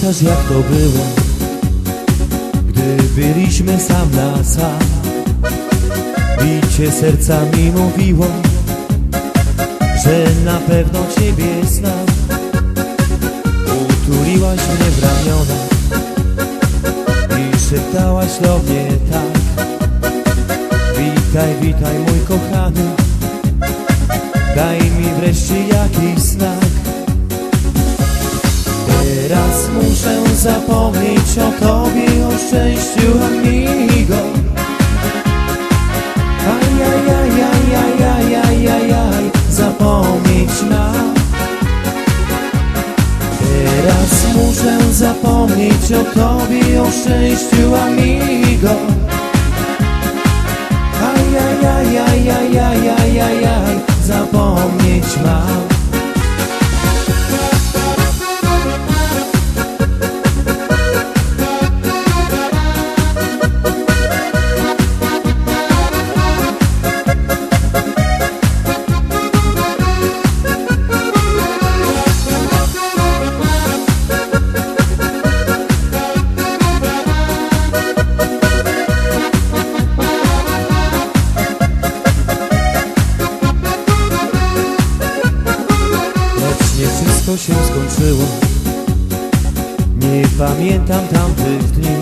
Pamiętasz jak to było, gdy byliśmy sam na sam? Bicie serca mi mówiło, że na pewno ciebie znam. Utuliłaś mnie w ramiona i szeptałaś do mnie tak. Witaj, witaj mój kochany, daj mi wreszcie jakiś znak. Teraz muszę zapomnieć o tobie, o szczęściu amigo Ajajajajajajajajaj, zapomnieć mam Teraz muszę zapomnieć o tobie, o szczęściu amigo Ajajajajajajajaj, zapomnieć mam wszystko się skończyło. Nie pamiętam tamtych dni.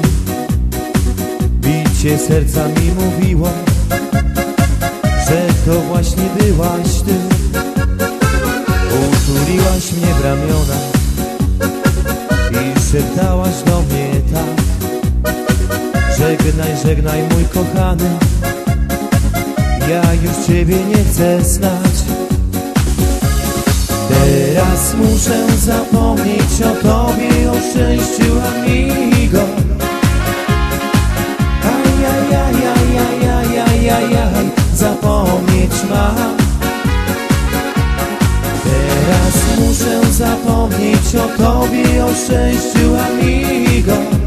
Bicie serca mi mówiło Że to właśnie byłaś ty. Utuliłaś mnie w ramiona I szeptałaś do mnie tak Żegnaj, żegnaj mój kochany. Ja już ciebie nie chcę znać Teraz muszę zapomnieć o tobie, o szczęściu amigo. Ajajajajajajajajaj, zapomnieć mam. Teraz muszę zapomnieć o tobie, o szczęściu amigo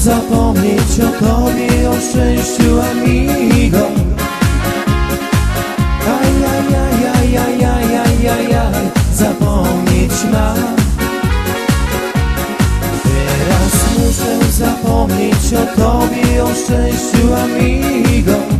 zapomnieć o tobie, o szczęściu amigo. Ajajajajajajajaj, zapomnieć mam Teraz muszę zapomnieć o tobie, o szczęściu amigo